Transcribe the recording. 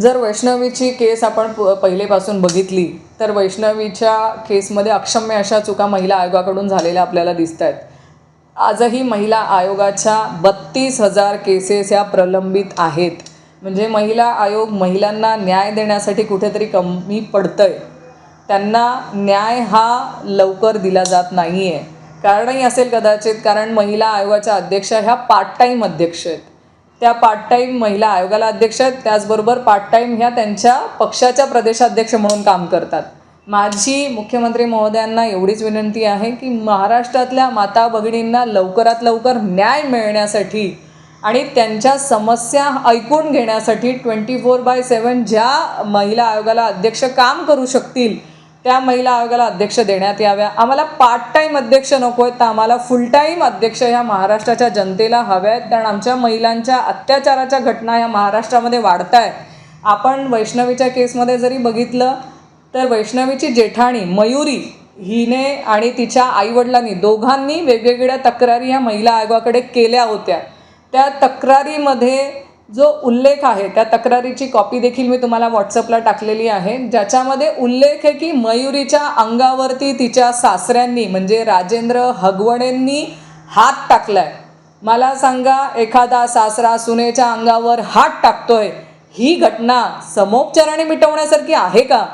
जर वैष्णवीची केस आपण प- पहिलेपासून बघितली तर वैष्णवीच्या केसमध्ये अक्षम्य अशा चुका महिला आयोगाकडून झालेल्या आपल्याला दिसत आहेत आजही महिला आयोगाच्या बत्तीस हजार केसेस ह्या प्रलंबित आहेत. म्हणजे महिला आयोग महिलांना न्याय देण्यासाठी कुठेतरी कमी पडतं आहे त्यांना न्याय हा लवकर दिला जात नाही आहे कारणही असेल कदाचित कारण महिला आयोगाच्या अध्यक्षा ह्या पार्ट टाईम अध्यक्ष आहेत. त्या पार्ट टाईम महिला आयोगाला अध्यक्ष आहेत. त्याचबरोबर पार्ट टाईम ह्या त्यांच्या पक्षाच्या प्रदेशाध्यक्ष म्हणून काम करतात. माझी मुख्यमंत्री महोदयांना एवढीच विनंती आहे की महाराष्ट्रातल्या माता भगिनींना लवकरात लवकर न्याय मिळण्यासाठी आणि त्यांच्या समस्या ऐकून घेण्यासाठी ट्वेंटी फोर बाय सेवन ज्या महिला आयोगाला अध्यक्ष काम करू शकतील त्या महिला आयोगाला अध्यक्ष देण्यात याव्या. आम्हाला पार्ट टाईम अध्यक्ष नको आहेत तर आम्हाला फुल टाईम अध्यक्ष ह्या महाराष्ट्राच्या जनतेला हव्या आहेत. कारण आमच्या महिलांच्या अत्याचाराच्या घटना ह्या महाराष्ट्रामध्ये वाढत आहे आपण वैष्णवीच्या केसमध्ये जरी बघितलं तर वैष्णवीची जेठाणी मयुरी हिने आणि तिच्या आईवडिलांनी दोघांनी वेगवेगळ्या तक्रारी ह्या महिला आयोगाकडे केल्या होत्या. त्या तक्रारीमध्ये जो उल्लेख आहे त्या तक्रारीची कॉपी देखील मी तुम्हाला व्हॉट्सअपला टाकलेली आहे. ज्याच्यामध्ये उल्लेख आहे की मयुरीच्या अंगावरती तिच्या सासऱ्यांनी म्हणजे राजेंद्र हगवणेंनी हात टाकलाय. मला सांगा एखादा सासरा सुनेच्या अंगावर हात टाकतोय ही घटना समोपचाराने मिटवण्यासारखी आहे का?